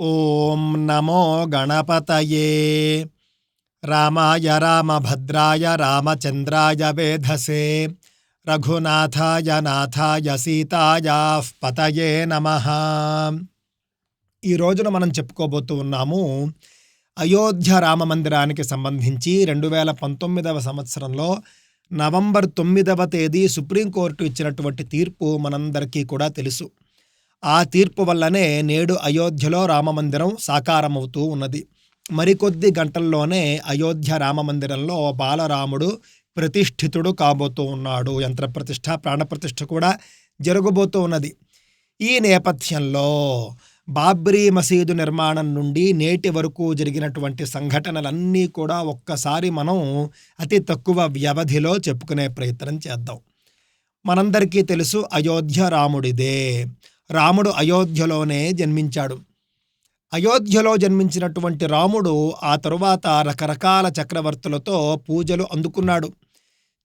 ఓం నమో గణపతయే. రామాయ రామభద్రాయ రామచంద్రాయ వేధసే. రఘునాథాయ నాథాయ సీతాయా పతయే నమ. ఈ రోజున మనం చెప్పుకోబోతూ ఉన్నాము అయోధ్య రామ మందిరానికి సంబంధించి రెండు వేల పంతొమ్మిదవ సంవత్సరంలో నవంబర్ తొమ్మిదవ తేదీ సుప్రీంకోర్టు ఇచ్చినటువంటి తీర్పు మనందరికీ కూడా తెలుసు. ఆ తీర్పు వల్లనే నేడు అయోధ్యలో రామమందిరం సాకారమవుతూ ఉన్నది. మరికొద్ది గంటల్లోనే అయోధ్య రామమందిరంలో బాలరాముడు ప్రతిష్ఠితుడు కాబోతూ ఉన్నాడు. యంత్రప్రతిష్ఠ ప్రాణప్రతిష్ఠ కూడా జరగబోతూ ఉన్నది. ఈ నేపథ్యంలో బాబ్రీ మసీదు నిర్మాణం నుండి నేటి వరకు జరిగినటువంటి సంఘటనలన్నీ కూడా ఒక్కసారి మనం అతి తక్కువ వ్యవధిలో చెప్పుకునే ప్రయత్నం చేద్దాం. మనందరికీ తెలుసు అయోధ్య రాముడిదే. రాముడు అయోధ్యలోనే జన్మించాడు. అయోధ్యలో జన్మించినటువంటి రాముడు ఆ తరువాత రకరకాల చక్రవర్తులతో పూజలు అందుకున్నాడు.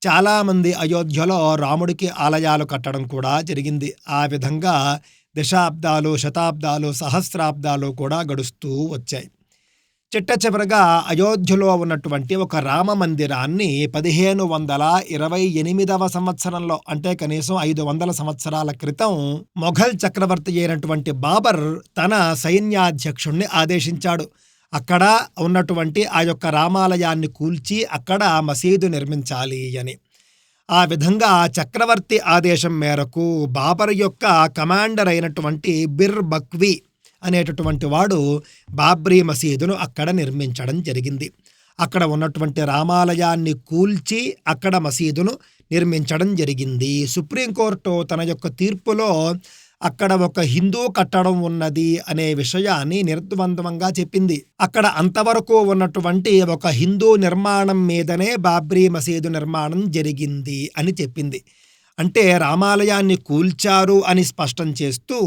చాలామంది అయోధ్యలో రాముడికి ఆలయాలు కట్టడం కూడా జరిగింది. ఆ విధంగా దశాబ్దాలు శతాబ్దాలు సహస్రాబ్దాలు కూడా గడుస్తూ వచ్చాయి. చిట్ట చివరగా అయోధ్యలో ఉన్నటువంటి ఒక రామ మందిరాన్ని పదిహేను వందల ఇరవై ఎనిమిదవ సంవత్సరంలో అంటే కనీసం ఐదు వందల సంవత్సరాల క్రితం మొఘల్ చక్రవర్తి అయినటువంటి బాబర్ తన సైన్యాధ్యక్షుణ్ణి ఆదేశించాడు. అక్కడ ఉన్నటువంటి ఆ యొక్క రామాలయాన్ని కూల్చి అక్కడ మసీదు నిర్మించాలి అని. ఆ విధంగా చక్రవర్తి ఆదేశం మేరకు బాబర్ యొక్క కమాండర్ అయినటువంటి బిర్ బక్వీ అనేటటువంటి వాడు బాబ్రీ మసీదును అక్కడ నిర్మించడం జరిగింది. అక్కడ ఉన్నటువంటి రామాలయాన్ని కూల్చి అక్కడ మసీదును నిర్మించడం జరిగింది. సుప్రీంకోర్టు తన యొక్క తీర్పులో అక్కడ ఒక హిందూ కట్టడం ఉన్నది అనే విషయాన్ని నిర్ద్వంద్వంగా చెప్పింది. అక్కడ అంతవరకు ఉన్నటువంటి ఒక హిందూ నిర్మాణం మీదనే బాబ్రీ మసీదు నిర్మాణం జరిగింది అని చెప్పింది. అంటే రామాలయాన్ని కూల్చారు అని స్పష్టం చేస్తూ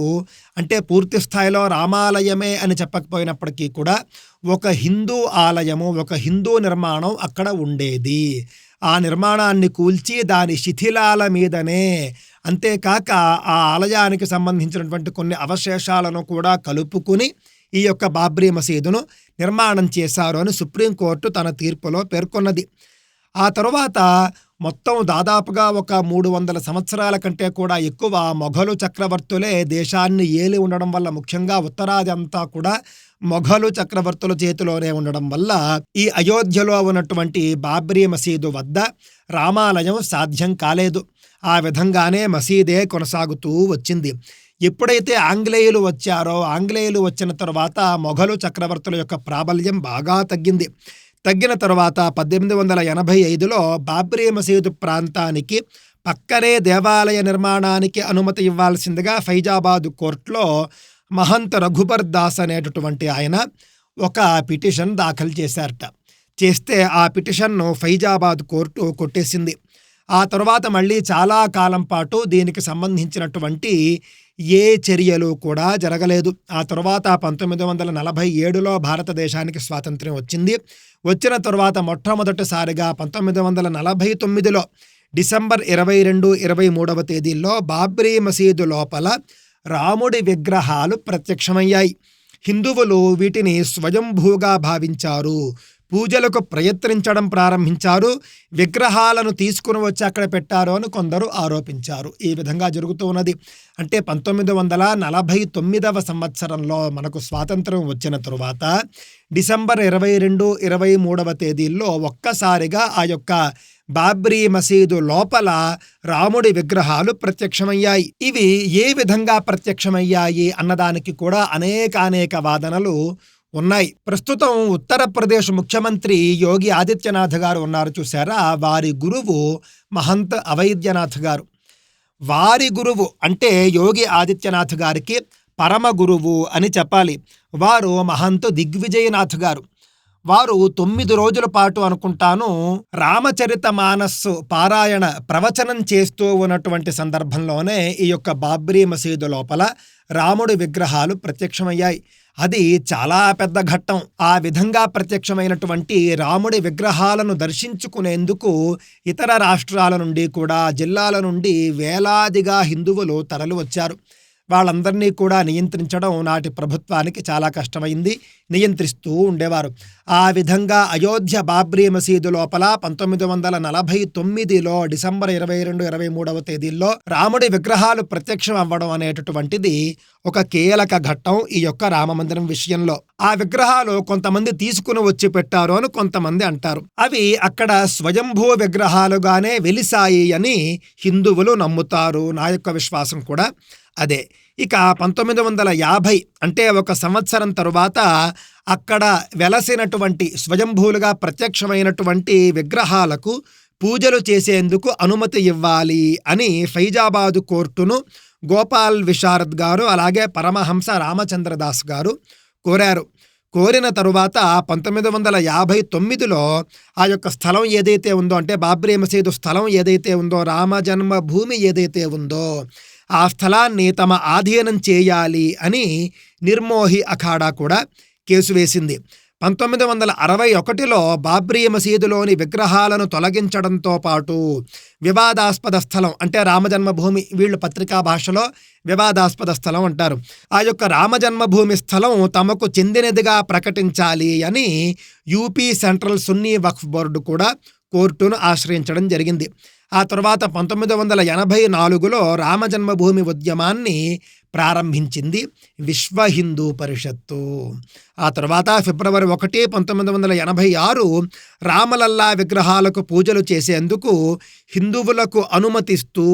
అంటే పూర్తి స్థాయిలో రామాలయమే అని చెప్పకపోయినప్పటికీ కూడా ఒక హిందూ ఆలయము ఒక హిందూ నిర్మాణం అక్కడ ఉండేది. ఆ నిర్మాణాన్ని కూల్చి దాని శిథిలాల మీదనే అంతేకాక ఆ ఆలయానికి సంబంధించినటువంటి కొన్ని అవశేషాలను కూడా కలుపుకుని ఈ యొక్క బాబ్రీ మసీదును నిర్మాణం చేశారు అని సుప్రీంకోర్టు తన తీర్పులో పేర్కొన్నది. ఆ తరువాత మొత్తం దాదాపుగా ఒక మూడు వందల సంవత్సరాల కంటే కూడా ఎక్కువ మొఘలు చక్రవర్తులే దేశాన్ని ఏలి ఉండడం వల్ల ముఖ్యంగా ఉత్తరాది అంతా కూడా మొఘలు చక్రవర్తుల చేతిలోనే ఉండడం వల్ల ఈ అయోధ్యలో ఉన్నటువంటి బాబ్రీ మసీదు వద్ద రామాలయం సాధ్యం కాలేదు. ఆ విధంగానే మసీదే కొనసాగుతూ వచ్చింది. ఎప్పుడైతే ఆంగ్లేయులు వచ్చారో ఆంగ్లేయులు వచ్చిన తర్వాత మొఘలు చక్రవర్తుల యొక్క ప్రాబల్యం బాగా తగ్గింది. తగ్గిన తరువాత పద్దెనిమిది వందల ఎనభై ఐదులో బాబ్రీ మసీదు ప్రాంతానికి పక్కనే దేవాలయ నిర్మాణానికి అనుమతి ఇవ్వాల్సిందిగా ఫైజాబాద్ కోర్టులో మహంత్ రఘుబర్ దాస్ అనేటటువంటి ఆయన ఒక పిటిషన్ దాఖలు చేశారట. చేస్తే ఆ పిటిషన్ను ఫైజాబాద్ కోర్టు కొట్టేసింది. ఆ తర్వాత మళ్ళీ చాలా కాలం పాటు దీనికి సంబంధించినటువంటి ఏ చర్యలు కూడా జరగలేదు. ఆ తర్వాత పంతొమ్మిది వందల నలభై ఏడులో భారతదేశానికి స్వాతంత్ర్యం వచ్చింది. వచ్చిన తర్వాత మొట్టమొదటిసారిగా పంతొమ్మిది వందల నలభై తొమ్మిదిలో డిసెంబర్ ఇరవై రెండు ఇరవై మూడవ తేదీల్లో బాబ్రీ మసీదు లోపల రాముడి విగ్రహాలు ప్రత్యక్షమయ్యాయి. హిందువులు వీటిని స్వయంభూగా భావించారు. పూజలకు ప్రయత్నించడం ప్రారంభించారు. విగ్రహాలను తీసుకుని వచ్చి అక్కడ పెట్టారు అని కొందరు ఆరోపించారు. ఈ విధంగా జరుగుతూ ఉన్నది. అంటే పంతొమ్మిది వందల నలభై తొమ్మిదవ సంవత్సరంలో మనకు స్వాతంత్రం వచ్చిన తరువాత డిసెంబర్ ఇరవై రెండు ఇరవై మూడవ తేదీల్లో ఒక్కసారిగా ఆ యొక్క బాబ్రీ మసీదు లోపల రాముడి విగ్రహాలు ప్రత్యక్షమయ్యాయి. ఇవి ఏ విధంగా ప్రత్యక్షమయ్యాయి అన్నదానికి కూడా అనేక అనేక వాదనలు ఉన్నాయి. ప్రస్తుతం ఉత్తరప్రదేశ్ ముఖ్యమంత్రి యోగి ఆదిత్యనాథ్ గారు ఉన్నారు చూసారా వారి గురువు మహంత్ అవైద్యనాథ్ గారు. వారి గురువు అంటే యోగి ఆదిత్యనాథ్ గారికి పరమ గురువు అని చెప్పాలి. వారు మహంత్ దిగ్విజయనాథ్ గారు. వారు తొమ్మిది రోజుల పాటు అనుకుంటాను రామచరిత మానస్సు పారాయణ ప్రవచనం చేస్తూ ఉన్నటువంటి సందర్భంలోనే ఈ యొక్క బాబ్రీ మసీదు లోపల రాముడి విగ్రహాలు ప్రత్యక్షమయ్యాయి. అది చాలా పెద్ద ఘట్టం. ఆ విధంగా ప్రత్యక్షమైనటువంటి రాముడి విగ్రహాలను దర్శించుకునేందుకు ఇతర రాష్ట్రాల నుండి కూడా జిల్లాల నుండి వేలాదిగా హిందువులు తరలి వచ్చారు. వాళ్ళందరినీ కూడా నియంత్రించడం నాటి ప్రభుత్వానికి చాలా కష్టమైంది. నియంత్రిస్తూ ఉండేవారు. ఆ విధంగా అయోధ్య బాబ్రీ మసీదు లోపల పంతొమ్మిది వందల నలభై తొమ్మిదిలో డిసెంబర్ ఇరవై రెండు ఇరవై మూడవ తేదీల్లో రాముడి విగ్రహాలు ప్రత్యక్షం అవ్వడం అనేటటువంటిది ఒక కీలక ఘట్టం ఈ యొక్క రామమందిరం విషయంలో. ఆ విగ్రహాలు కొంతమంది తీసుకుని వచ్చి పెట్టారు అని కొంతమంది అంటారు. అవి అక్కడ స్వయంభూ విగ్రహాలుగానే వెలిసాయి అని హిందువులు నమ్ముతారు. నా యొక్క విశ్వాసం కూడా అదే. ఇక పంతొమ్మిది వందల యాభై అంటే ఒక సంవత్సరం తరువాత అక్కడ వెలసినటువంటి స్వయంభూలుగా ప్రత్యక్షమైనటువంటి విగ్రహాలకు పూజలు చేసేందుకు అనుమతి ఇవ్వాలి అని ఫైజాబాదు కోర్టును గోపాల్ విశారద్ గారు అలాగే పరమహంస రామచంద్రదాస్ గారు కోరారు. కోరిన తరువాత పంతొమ్మిది వందల యాభై తొమ్మిదిలో ఆ యొక్క స్థలం ఏదైతే ఉందో అంటే బాబ్రీ మసీదు స్థలం ఏదైతే ఉందో రామ భూమి ఏదైతే ఉందో ఆ స్థలాన్ని తమ ఆధీనం చేయాలి అని నిర్మోహి అఖాడా కూడా కేసు వేసింది. పంతొమ్మిది వందల అరవై ఒకటిలో బాబ్రీ మసీదులోని విగ్రహాలను తొలగించడంతో పాటు వివాదాస్పద స్థలం అంటే రామజన్మభూమి వీళ్ళు పత్రికా భాషలో వివాదాస్పద స్థలం అంటారు. ఆ యొక్క రామజన్మభూమి స్థలం తమకు చెందినదిగా ప్రకటించాలి అని UP central Sunni Waqf board కూడా కోర్టును ఆశ్రయించడం జరిగింది. ఆ తర్వాత పంతొమ్మిది వందల ఎనభై నాలుగులో రామజన్మభూమి ఉద్యమాన్ని ప్రారంభించింది విశ్వ హిందూ పరిషత్తు. ఆ తర్వాత ఫిబ్రవరి ఒకటి పంతొమ్మిది వందల ఎనభై ఆరు రామలల్లా విగ్రహాలకు పూజలు చేసేందుకు హిందువులకు అనుమతిస్తూ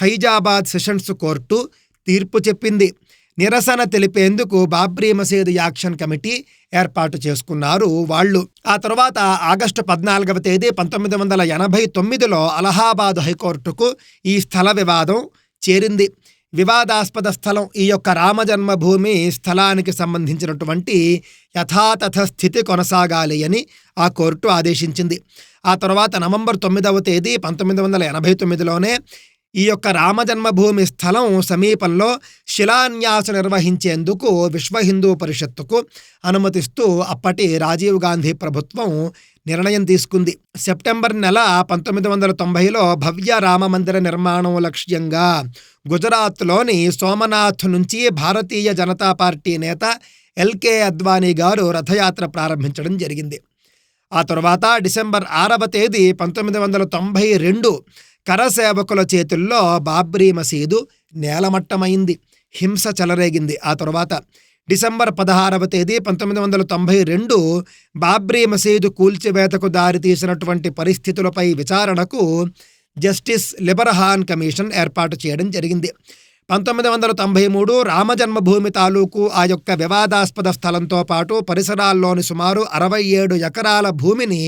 ఫైజాబాద్ సెషన్స్ కోర్టు తీర్పు చెప్పింది. నిరసన తెలిపేందుకు బాబ్రీ మసీద్ యాక్షన్ కమిటీ ఏర్పాటు చేసుకున్నారు వాళ్ళు. ఆ తర్వాత ఆగస్టు పద్నాలుగవ తేదీ పంతొమ్మిది వందల ఎనభై తొమ్మిదిలో అలహాబాద్ హైకోర్టుకు ఈ స్థల వివాదం చేరింది. వివాదాస్పద స్థలం ఈ యొక్క రామజన్మభూమి స్థలానికి సంబంధించినటువంటి యథాతథ స్థితి కొనసాగాలి అని ఆ కోర్టు ఆదేశించింది. ఆ తర్వాత నవంబర్ తొమ్మిదవ తేదీ పంతొమ్మిది వందల ఎనభై తొమ్మిదిలోనే ఈ యొక్క రామజన్మభూమి స్థలం సమీపంలో శిలాన్యాస నిర్వహించేందుకు విశ్వ హిందూ పరిషత్తుకు అనుమతిస్తూ అప్పటి రాజీవ్ గాంధీ ప్రభుత్వం నిర్ణయం తీసుకుంది. సెప్టెంబర్ నెల పంతొమ్మిది వందల తొంభైలో భవ్య రామ మందిర నిర్మాణం లక్ష్యంగా గుజరాత్లోని సోమనాథ్ నుంచి భారతీయ జనతా పార్టీ నేత ఎల్కే అద్వానీ గారు రథయాత్ర ప్రారంభించడం జరిగింది. ఆ తరువాత డిసెంబర్ ఆరవ తేదీ పంతొమ్మిది వందల తొంభై రెండు కరసేవకుల చేతుల్లో బాబ్రీ మసీదు నేలమట్టమైంది. హింస చెలరేగింది. ఆ తర్వాత డిసెంబర్ పదహారవ తేదీ పంతొమ్మిది వందల తొంభై రెండు బాబ్రీ మసీదు కూల్చివేతకు దారితీసినటువంటి పరిస్థితులపై విచారణకు జస్టిస్ లిబర్హాన్ కమిషన్ ఏర్పాటు చేయడం జరిగింది. పంతొమ్మిది వందల తొంభై మూడు రామజన్మభూమి తాలూకు ఆ యొక్క వివాదాస్పద స్థలంతో పాటు పరిసరాల్లోని సుమారు అరవై ఏడు ఎకరాల భూమిని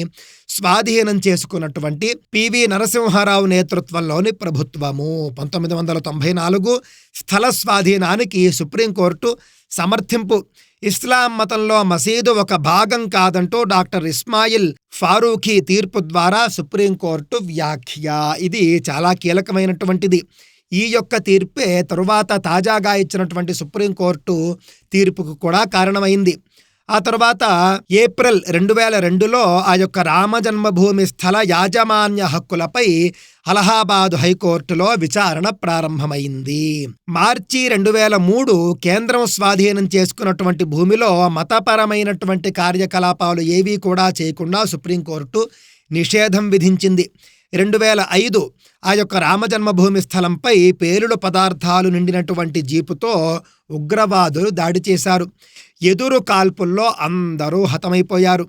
స్వాధీనం చేసుకున్నటువంటి పివి నరసింహారావు నేతృత్వంలోని ప్రభుత్వము. పంతొమ్మిది వందల తొంభై నాలుగు స్థల స్వాధీనానికి సుప్రీంకోర్టు సమర్థింపు. ఇస్లాం మతంలో మసీదు ఒక భాగం కాదంటూ డాక్టర్ ఇస్మాయిల్ ఫారూఖీ తీర్పు ద్వారా సుప్రీంకోర్టు వ్యాఖ్య. ఇది చాలా కీలకమైనటువంటిది. ఈ యొక్క తీర్పే తరువాత తాజాగా ఇచ్చినటువంటి సుప్రీంకోర్టు తీర్పుకు కూడా కారణమైంది. ఆ తర్వాత ఏప్రిల్ రెండు వేల రెండులో ఆ యొక్క రామ జన్మభూమి స్థల యాజమాన్య హక్కులపై అలహాబాద్ హైకోర్టులో విచారణ ప్రారంభమైంది. మార్చి రెండు వేల మూడు కేంద్రం స్వాధీనం చేసుకున్నటువంటి భూమిలో మతపరమైనటువంటి కార్యకలాపాలు ఏవీ కూడా చేయకుండా సుప్రీంకోర్టు నిషేధం విధించింది. రెండు వేల ఐదు ఆ యొక్క రామజన్మభూమి స్థలంపై పేలుడు పదార్థాలు నిండినటువంటి జీపుతో ఉగ్రవాదులు దాడి చేశారు. ఎదురు కాల్పుల్లో అందరూ హతమైపోయారు.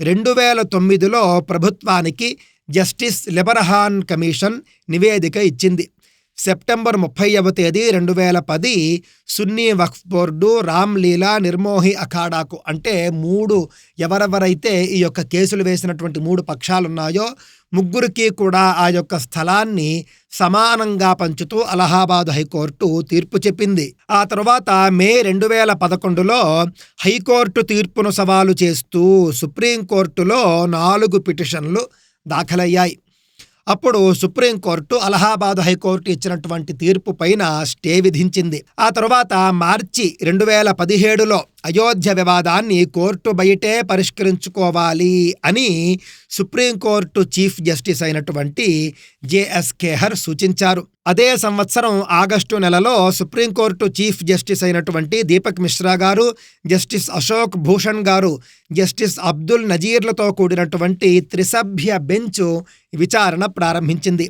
రెండు వేల తొమ్మిదిలో ప్రభుత్వానికి జస్టిస్ లెబర్హాన్ కమిషన్ నివేదిక ఇచ్చింది. సెప్టెంబర్ ముప్పైవ తేదీ రెండు వేల పది సున్నీ వక్ఫ్ బోర్డు రామ్లీలా నిర్మోహి అఖాడాకు అంటే మూడు ఎవరెవరైతే ఈ యొక్క కేసులు వేసినటువంటి మూడు పక్షాలున్నాయో ముగ్గురికి కూడా ఆ యొక్క స్థలాన్ని సమానంగా పంచుతూ అలహాబాద్ హైకోర్టు తీర్పు చెప్పింది. ఆ తర్వాత మే రెండు వేల పదకొండులో హైకోర్టు తీర్పును సవాలు చేస్తూ సుప్రీంకోర్టులో నాలుగు పిటిషన్లు దాఖలయ్యాయి. అప్పుడు సుప్రీంకోర్టు అలహాబాద్ హైకోర్టు ఇచ్చినటువంటి తీర్పు పైన స్టే విధించింది. ఆ తర్వాత మార్చి రెండు వేల పదిహేడులో అయోధ్య వివాదాన్ని కోర్టు బయటే పరిష్కరించుకోవాలి అని సుప్రీంకోర్టు చీఫ్ జస్టిస్ అయినటువంటి జేఎస్ ఖేహర్ సూచించారు. అదే సంవత్సరం ఆగస్టు నెలలో సుప్రీంకోర్టు చీఫ్ జస్టిస్ అయినటువంటి దీపక్ మిశ్రా గారు జస్టిస్ అశోక్ భూషణ్ గారు జస్టిస్ అబ్దుల్ నజీర్లతో కూడినటువంటి త్రిసభ్య బెంచ్ విచారణ ప్రారంభించింది.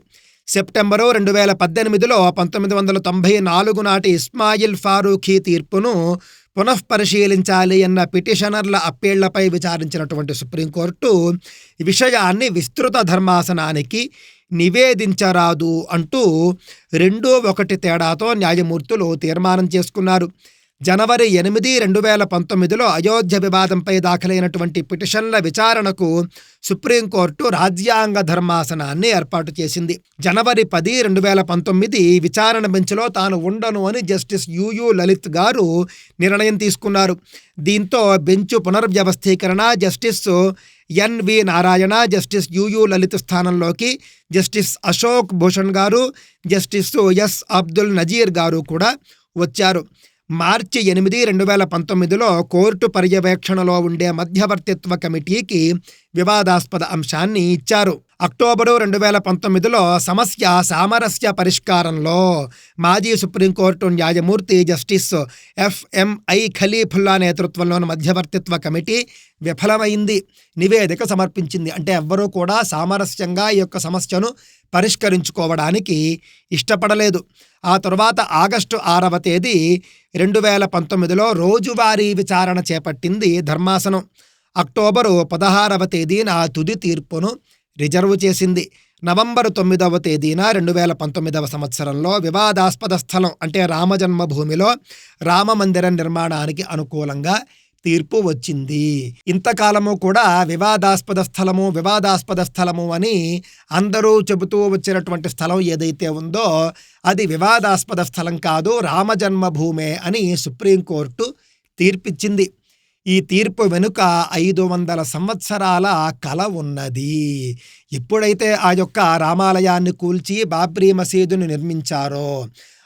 సెప్టెంబరు రెండు వేల పద్దెనిమిదిలో పంతొమ్మిది వందల తొంభై నాలుగు నాటి ఇస్మాయిల్ ఫారూఖీ తీర్పును పునఃపరిశీలించాలి అన్న పిటిషనర్ల అప్పీళ్ళపై విచారించినటువంటి సుప్రీంకోర్టు విషయాన్ని విస్తృత ధర్మాసనానికి నివేదించరాదు అంటూ రెండు ఒకటి తేడాతో న్యాయమూర్తులు తీర్మానం చేసుకున్నారు. జనవరి ఎనిమిది రెండు వేల పంతొమ్మిదిలో అయోధ్య వివాదంపై దాఖలైనటువంటి పిటిషన్ల విచారణకు సుప్రీంకోర్టు రాజ్యాంగ ధర్మాసనాన్ని ఏర్పాటు చేసింది. జనవరి పది రెండు వేల పంతొమ్మిది విచారణ బెంచ్లో తాను ఉండను అని జస్టిస్ యుయు లలిత్ గారు నిర్ణయం తీసుకున్నారు. దీంతో బెంచ్ పునర్వ్యవస్థీకరణ justice NV Narayana justice UU Lalit స్థానంలోకి జస్టిస్ అశోక్ భూషణ్ గారు జస్టిస్ ఎస్ అబ్దుల్ నజీర్ గారు కూడా వచ్చారు. మార్చి ఎనిమిది రెండు వేల పంతొమ్మిదిలో కోర్టు పర్యవేక్షణలో ఉండే మధ్యవర్తిత్వ కమిటీకి వివాదాస్పద అంశాన్ని ఇచ్చారు. అక్టోబరు రెండు వేల పంతొమ్మిదిలో సమస్య సామరస్య పరిష్కారంలో మాజీ సుప్రీంకోర్టు న్యాయమూర్తి జస్టిస్ ఎఫ్ఎంఐ ఖలీఫుల్లా నేతృత్వంలోని మధ్యవర్తిత్వ కమిటీ విఫలమైంది. నివేదిక సమర్పించింది. అంటే ఎవ్వరూ కూడా సామరస్యంగా ఈ యొక్క సమస్యను పరిష్కరించుకోవడానికి ఇష్టపడలేదు. ఆ తరువాత ఆగస్టు ఆరవ తేదీ రెండు వేల పంతొమ్మిదిలో రోజువారీ విచారణ చేపట్టింది ధర్మాసనం. అక్టోబరు పదహారవ తేదీన తుది తీర్పును రిజర్వ్ చేసింది. నవంబరు తొమ్మిదవ తేదీన రెండు వేల పంతొమ్మిదవ సంవత్సరంలో వివాదాస్పద స్థలం అంటే రామజన్మభూమిలో రామమందిరం నిర్మాణానికి అనుకూలంగా తీర్పు వచ్చింది. ఇంతకాలము కూడా వివాదాస్పద స్థలము వివాదాస్పద స్థలము అని అందరూ చెబుతూ వచ్చినటువంటి స్థలం ఏదైతే ఉందో అది వివాదాస్పద స్థలం కాదు రామజన్మభూమే అని సుప్రీంకోర్టు తీర్పిచ్చింది. ఈ తీర్పు వెనుక ఐదు వందల సంవత్సరాల కల ఉన్నది. ఎప్పుడైతే ఆ యొక్క రామాలయాన్ని కూల్చి బాబ్రీ మసీదుని నిర్మించారో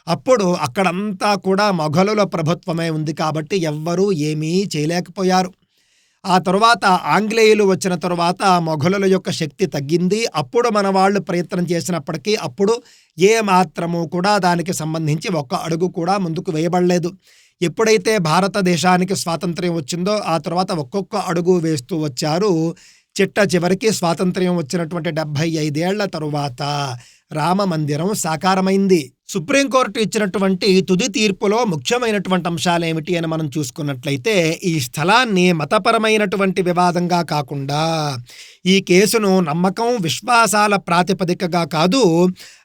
అప్పుడు అక్కడంతా కూడా మొఘలుల ప్రభుత్వమే ఉంది కాబట్టి ఎవ్వరూ ఏమీ చేయలేకపోయారు. ఆ తరువాత ఆంగ్లేయులు వచ్చిన తరువాత మొఘలుల యొక్క శక్తి తగ్గింది. అప్పుడు మన వాళ్ళు ప్రయత్నం చేసినప్పటికీ అప్పుడు ఏ మాత్రము కూడా దానికి సంబంధించి ఒక్క అడుగు కూడా ముందుకు వేయబడలేదు. ఎప్పుడైతే భారతదేశానికి స్వాతంత్ర్యం వచ్చిందో ఆ తర్వాత ఒక్కొక్క అడుగు వేస్తూ వచ్చారు. చిట్ట చివరికి స్వాతంత్ర్యం వచ్చినటువంటి డెబ్భై ఐదేళ్ళ తరువాత రామ మందిరం సాకారమైంది. సుప్రీంకోర్టు ఇచ్చినటువంటి తుది తీర్పులో ముఖ్యమైనటువంటి అంశాలు ఏమిటి అని మనం చూసుకున్నట్లయితే ఈ స్థలాన్ని మతపరమైనటువంటి వివాదంగా కాకుండా ఈ కేసును నమ్మకం విశ్వాసాల ప్రాతిపదికగా కాదు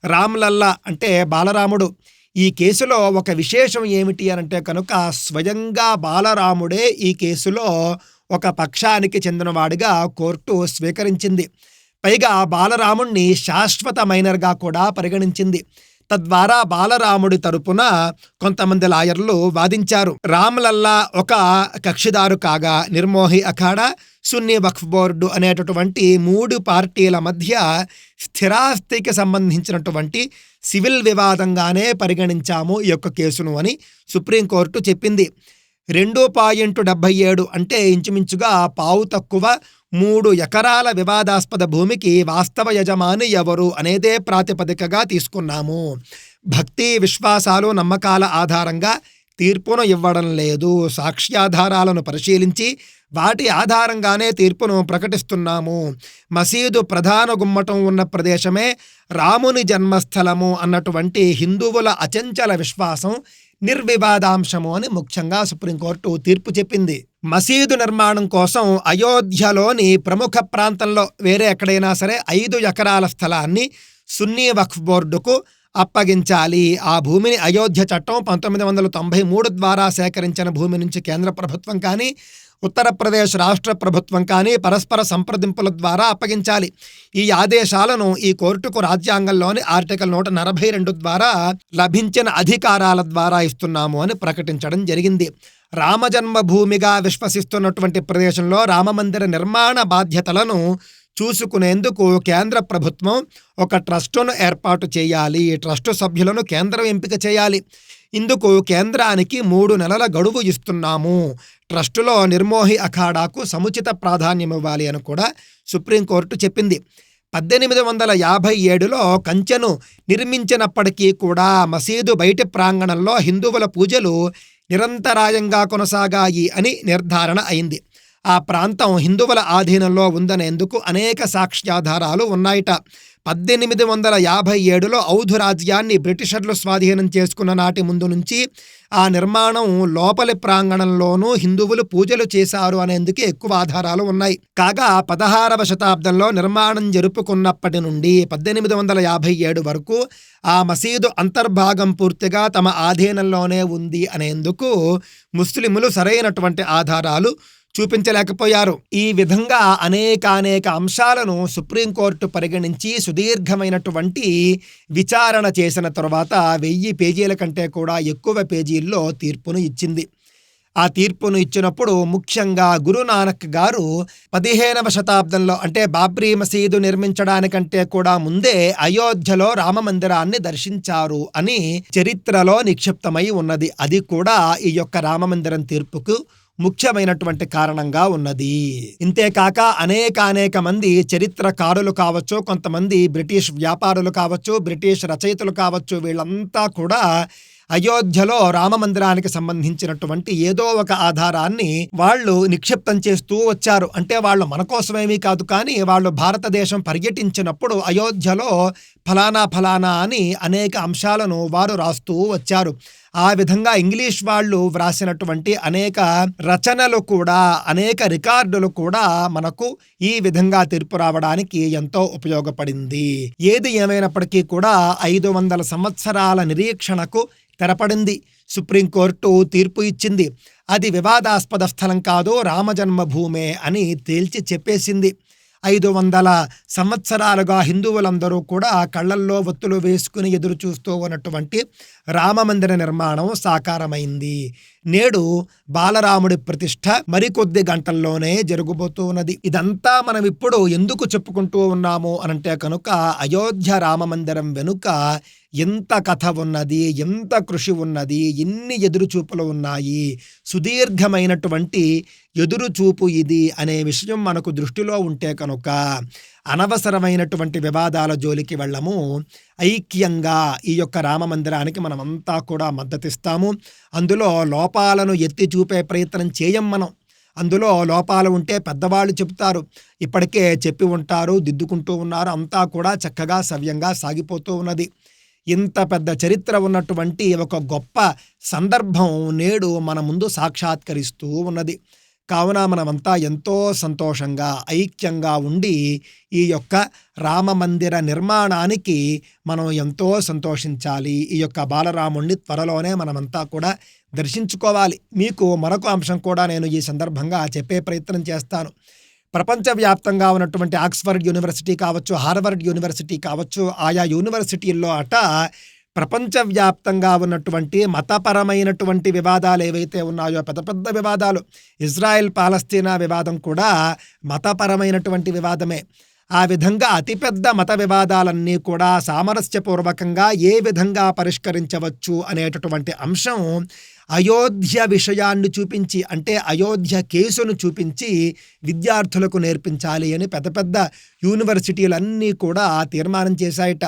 రామ్లల్లా అంటే బాలరాముడు ఈ కేసులో ఒక విశేషం ఏమిటి అనంటే కనుక స్వయంగా బాలరాముడే ఈ కేసులో ఒక పక్షానికి చెందినవాడిగా కోర్టు స్వీకరించింది. పైగా బాలరాముణ్ణి శాశ్వత మైనర్గా కూడా పరిగణించింది. తద్వారా బాలరాముడి తరపున కొంతమంది లాయర్లు వాదించారు. రామ్లల్లా ఒక కక్షిదారు కాగా నిర్మోహి అఖాడా సున్నీ వక్ఫ్ బోర్డు అనేటటువంటి మూడు పార్టీల మధ్య స్థిరాస్తికి సంబంధించినటువంటి సివిల్ వివాదంగానే పరిగణించాము ఈ యొక్క కేసును అని సుప్రీంకోర్టు చెప్పింది. రెండు పాయింట్ డెబ్బై ఏడు అంటే ఇంచుమించుగా పావు తక్కువ మూడు ఎకరాల వివాదాస్పద భూమికి వాస్తవ యజమాని ఎవరు అనేదే ప్రాతిపదికగా తీసుకున్నాము. భక్తి విశ్వాసాలు నమ్మకాల ఆధారంగా తీర్పును ఇవ్వడం లేదు. సాక్ష్యాధారాలను పరిశీలించి వాటి ఆధారంగానే తీర్పును ప్రకటిస్తున్నాము. మసీదు ప్రధాన గుమ్మటం ఉన్న ప్రదేశమే రాముని జన్మస్థలము అన్నటువంటి హిందువుల అచంచల విశ్వాసం నిర్వివాదాంశము అని ముఖ్యంగా సుప్రీంకోర్టు తీర్పు చెప్పింది. మసీదు నిర్మాణం కోసం అయోధ్యలోని ప్రముఖ ప్రాంతంలో వేరే ఎక్కడైనా సరే ఐదు ఎకరాల స్థలాన్ని సున్నీ వక్ఫ్ బోర్డుకు అప్పగించాలి. ఆ భూమిని అయోధ్య చట్టం పంతొమ్మిది వందల తొంభై మూడు ద్వారా సేకరించిన భూమి నుంచి కేంద్ర ప్రభుత్వం కానీ ఉత్తరప్రదేశ్ రాష్ట్ర ప్రభుత్వం కానీ పరస్పర సంప్రదింపుల ద్వారా అప్పగించాలి. ఈ ఆదేశాలను ఈ కోర్టుకు రాజ్యాంగంలోని ఆర్టికల్ నూట నలభై రెండు ద్వారా లభించిన అధికారాల ద్వారా ఇస్తున్నాము అని ప్రకటించడం జరిగింది. రామజన్మభూమిగా విశ్వసిస్తున్నటువంటి ప్రదేశంలో రామమందిర నిర్మాణ బాధ్యతలను చూసుకునేందుకు కేంద్ర ప్రభుత్వం ఒక ట్రస్టును ఏర్పాటు చేయాలి. ఈ ట్రస్టు సభ్యులను కేంద్రం ఎంపిక చేయాలి. ఇందుకు కేంద్రానికి మూడు నెలల గడువు ఇస్తున్నాము. ట్రస్టులో నిర్మోహి అఖాడాకు సముచిత ప్రాధాన్యం ఇవ్వాలి అని కూడా సుప్రీంకోర్టు చెప్పింది. పద్దెనిమిది వందల యాభై ఏడులో కంచెను నిర్మించినప్పటికీ కూడా మసీదు బయటి ప్రాంగణంలో హిందువుల పూజలు నిరంతరాయంగా కొనసాగాయి అని నిర్ధారణ అయింది. ఆ ప్రాంతం హిందువుల ఆధీనంలో ఉందనేందుకు అనేక సాక్ష్యాధారాలు ఉన్నాయట. పద్దెనిమిది వందల యాభై ఏడులో ఔధు రాజ్యాన్ని బ్రిటిషర్లు స్వాధీనం చేసుకున్న నాటి ముందు నుంచి ఆ నిర్మాణం లోపలి ప్రాంగణంలోనూ హిందువులు పూజలు చేశారు అనేందుకు ఎక్కువ ఆధారాలు ఉన్నాయి. కాగా పదహారవ శతాబ్దంలో నిర్మాణం జరుపుకున్నప్పటి నుండి పద్దెనిమిది వందల యాభై ఏడు వరకు ఆ మసీదు అంతర్భాగం పూర్తిగా తమ ఆధీనంలోనే ఉంది అనేందుకు ముస్లిములు సరైనటువంటి ఆధారాలు చూపించలేకపోయారు. ఈ విధంగా అనేకానేక అంశాలను సుప్రీంకోర్టు పరిగణించి సుదీర్ఘమైనటువంటి విచారణ చేసిన తర్వాత వెయ్యి పేజీల కంటే కూడా ఎక్కువ పేజీల్లో తీర్పును ఇచ్చింది. ఆ తీర్పును ఇచ్చినప్పుడు ముఖ్యంగా గురునానక్ గారు పదిహేనవ శతాబ్దంలో అంటే బాబ్రీ మసీదు నిర్మించడానికంటే కూడా ముందే అయోధ్యలో రామ మందిరాన్ని దర్శించారు అని చరిత్రలో నిక్షిప్తమై ఉన్నది. అది కూడా ఈ యొక్క రామమందిరం తీర్పుకు ముఖ్యమైనటువంటి కారణంగా ఉన్నది. ఇంతేకాక అనేక అనేక మంది చరిత్రకారులు కావచ్చు కొంతమంది బ్రిటిష్ వ్యాపారులు కావచ్చు బ్రిటిష్ రచయితలు కావచ్చు వీళ్ళంతా కూడా అయోధ్యలో రామ మందిరానికి సంబంధించినటువంటి ఏదో ఒక ఆధారాన్ని వాళ్ళు నిక్షిప్తం చేస్తూ వచ్చారు. అంటే వాళ్ళు మన కోసమేమీ కాదు కానీ వాళ్ళు భారతదేశం పర్యటించినప్పుడు అయోధ్యలో ఫలానా ఫలానా అని అనేక అంశాలను వారు రాస్తూ వచ్చారు. ఆ విధంగా ఇంగ్లీష్ వాళ్ళు వ్రాసినటువంటి అనేక రచనలు కూడా అనేక రికార్డులు కూడా మనకు ఈ విధంగా తీర్పు రావడానికి ఎంతో ఉపయోగపడింది. ఏది ఏమైనప్పటికీ కూడా ఐదు వందల సంవత్సరాల నిరీక్షణకు తెరపడింది. సుప్రీంకోర్టు తీర్పు ఇచ్చింది. అది వివాదాస్పద స్థలం కాదు రామజన్మభూమే అని తేల్చి చెప్పేసింది. ఐదు వందల సంవత్సరాలుగా హిందువులందరూ కూడా కళ్ళల్లో ఒత్తులు వేసుకుని ఎదురు చూస్తూ ఉన్నటువంటి రామమందిర నిర్మాణం సాకారమైంది. నేడు బాలరాముడి ప్రతిష్ట మరికొద్ది గంటల్లోనే జరగబోతూ ఉన్నది ఇదంతా మనం ఇప్పుడు ఎందుకు చెప్పుకుంటూ ఉన్నాము అనంటే కనుక అయోధ్య రామమందిరం వెనుక ఎంత కథ ఉన్నది ఎంత కృషి ఉన్నది ఎన్ని ఎదురుచూపులు ఉన్నాయి సుదీర్ఘమైనటువంటి ఎదురుచూపు ఇది అనే విషయం మనకు దృష్టిలో ఉంటే కనుక అనవసరమైనటువంటి వివాదాల జోలికి వెళ్ళము. ఐక్యంగా ఈ యొక్క రామ మందిరానికి మనమంతా కూడా మద్దతిస్తాము. అందులో లోపాలను ఎత్తి చూపే ప్రయత్నం చేయం మనం. అందులో లోపాలు ఉంటే పెద్దవాళ్ళు చెబుతారు. ఇప్పటికే చెప్పి ఉంటారు దిద్దుకుంటూ ఉన్నారు. అంతా కూడా చక్కగా సవ్యంగా సాగిపోతూ ఉన్నది. ఇంత పెద్ద చరిత్ర ఉన్నటువంటి ఒక గొప్ప సందర్భం నేడు మన ముందు సాక్షాత్కరిస్తూ ఉన్నది. కావున మనమంతా ఎంతో సంతోషంగా ఐక్యంగా ఉండి ఈ యొక్క రామ మందిర నిర్మాణానికి మనం ఎంతో సంతోషించాలి. ఈ యొక్క బాలరాముణ్ణి త్వరలోనే మనమంతా కూడా దర్శించుకోవాలి. మీకు మరొక అంశం కూడా నేను ఈ సందర్భంగా చెప్పే ప్రయత్నం చేస్తాను. ప్రపంచవ్యాప్తంగా ఉన్నటువంటి ఆక్స్ఫర్డ్ యూనివర్సిటీ కావచ్చు హార్వర్డ్ యూనివర్సిటీ కావచ్చు ఆయా యూనివర్సిటీల్లో అట ప్రపంచవ్యాప్తంగా ఉన్నటువంటి మతపరమైనటువంటి వివాదాలు ఏవైతే ఉన్నాయో పెద్ద పెద్ద వివాదాలు ఇజ్రాయెల్ పాలస్తీనా వివాదం కూడా మతపరమైనటువంటి వివాదమే. ఆ విధంగా అతిపెద్ద మత వివాదాలన్నీ కూడా సామరస్యపూర్వకంగా ఏ విధంగా పరిష్కరించవచ్చు అనేటటువంటి అంశం అయోధ్య విషయాన్ని చూపించి అంటే అయోధ్య కేసును చూపించి విద్యార్థులకు నేర్పించాలి అని పెద్ద పెద్ద యూనివర్సిటీలన్నీ కూడా తీర్మానం చేశాయట.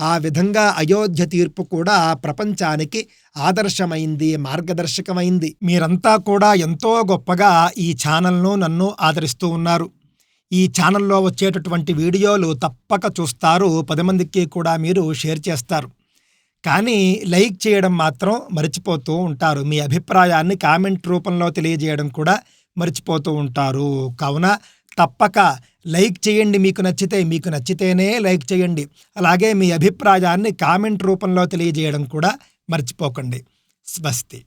ఆ విధంగా అయోధ్య తీర్పు కూడా ప్రపంచానికి ఆదర్శమైంది మార్గదర్శకమైంది. మీరంతా కూడా ఎంతో గొప్పగా ఈ ఛానల్ను నన్ను ఆదరిస్తూ ఉన్నారు. ఈ ఛానల్లో వచ్చేటటువంటి వీడియోలు తప్పక చూస్తారు. పది మందికి కూడా మీరు షేర్ చేస్తారు. కానీ లైక్ చేయడం మాత్రం మర్చిపోతూ ఉంటారు. మీ అభిప్రాయాన్ని కామెంట్ రూపంలో తెలియజేయడం కూడా మర్చిపోతూ ఉంటారు. కావున తప్పక లైక్ చేయండి. మీకు నచ్చితే మీకు నచ్చితేనే లైక్ చేయండి. అలాగే మీ అభిప్రాయాన్ని కామెంట్ రూపంలో తెలియజేయడం కూడా మర్చిపోకండి. స్వస్తి.